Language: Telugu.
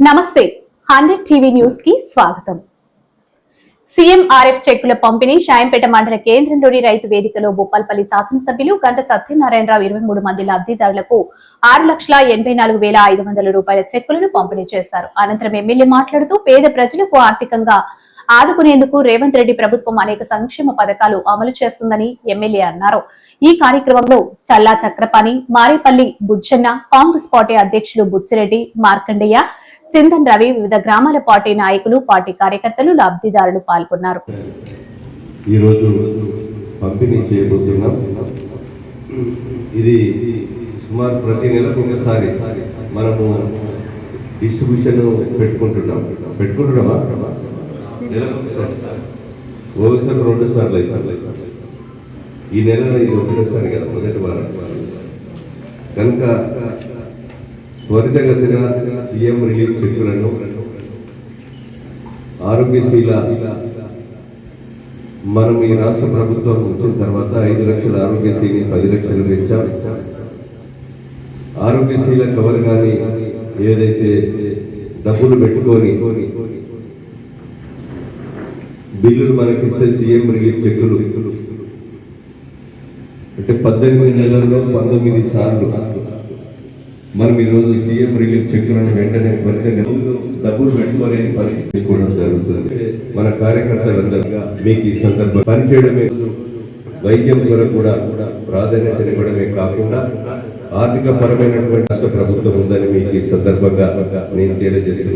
నమస్తే హండ్రెడ్ టీవీ న్యూస్కి స్వాగతం సీఎంఆర్ఎఫ్ చెక్కుల పంపిణీ షాయంపేట మండల కేంద్రంలోని రైతు వేదికలో బొప్పల్పల్లి శాసనసభ్యులు గంట సత్యనారాయణరావు ఇరవై మూడు మంది లబ్ధిదారులకు ఆరు లక్షల ఎనభై నాలుగు వేల ఐదు వందల రూపాయల చెక్కులను పంపిణీ చేశారు. అనంతరం ఎమ్మెల్యే మాట్లాడుతూ పేద ప్రజలకు ఆర్థికంగా ఆదుకునేందుకు రేవంత్ రెడ్డి ప్రభుత్వం అనేక సంక్షేమ పథకాలు అమలు చేస్తుందని ఎమ్మెల్యే అన్నారు. ఈ కార్యక్రమంలో చల్లా చక్రపాణి మారేపల్లి బుజ్జన్న కాంగ్రెస్ పార్టీ అధ్యక్షులు బుచ్చిరెడ్డి మార్కండయ్య చిందన్ రవి వివిధ గ్రామాల పార్టీ నాయకులు పార్టీ కార్యకర్తలు లబ్ధిదారులు పాల్గొన్నారు. ఈరోజు పంపిణీ చేయబోతున్నాం. ఇది సుమారు ప్రతి నెలకు ఒకసారి మనము డిస్ట్రిబ్యూషన్ పెట్టుకుంటున్నాం. పెట్టుకుంటున్నామా? నెలకు ఒకసారి. రెండు సార్లు అవుతారు ఈ నెల ఇది ఒకటోసారి కదా మొదటి వారం. కనుక త్వరితగతిన సీఎం రిలీఫ్ చెక్కులను ఆరోగ్యశీల మనం ఈ రాష్ట్ర ప్రభుత్వం వచ్చిన తర్వాత ఐదు లక్షల ఆరోగ్యశ్రీని పది లక్షలు పెంచాం. ఆరోగ్యశ్రీల కవర్ కానీ ఏదైతే డబ్బులు పెట్టుకొని బిల్లులు మనకిస్తే సీఎం రిలీఫ్ చెక్కులు. అంటే పద్దెనిమిది నెలల్లో పంతొమ్మిది సార్లు మనం ఈరోజు సీఎం రిలీఫ్ చెక్కులను వెంటనే వెంటనే డబ్బులు పెట్టుకోలేని పరిస్థితి కూడా జరుగుతుంది. మన కార్యకర్తలందరూ మీకు ఈ సందర్భం పనిచేయడమే వైద్యం కొరకు కూడా ప్రాధాన్యత ఇవ్వడమే కాకుండా ఆర్థిక పరమైనటువంటి రాష్ట్ర ప్రభుత్వం ఉందని మీకు ఈ సందర్భంగా నేను తెలియజేస్తున్నాను.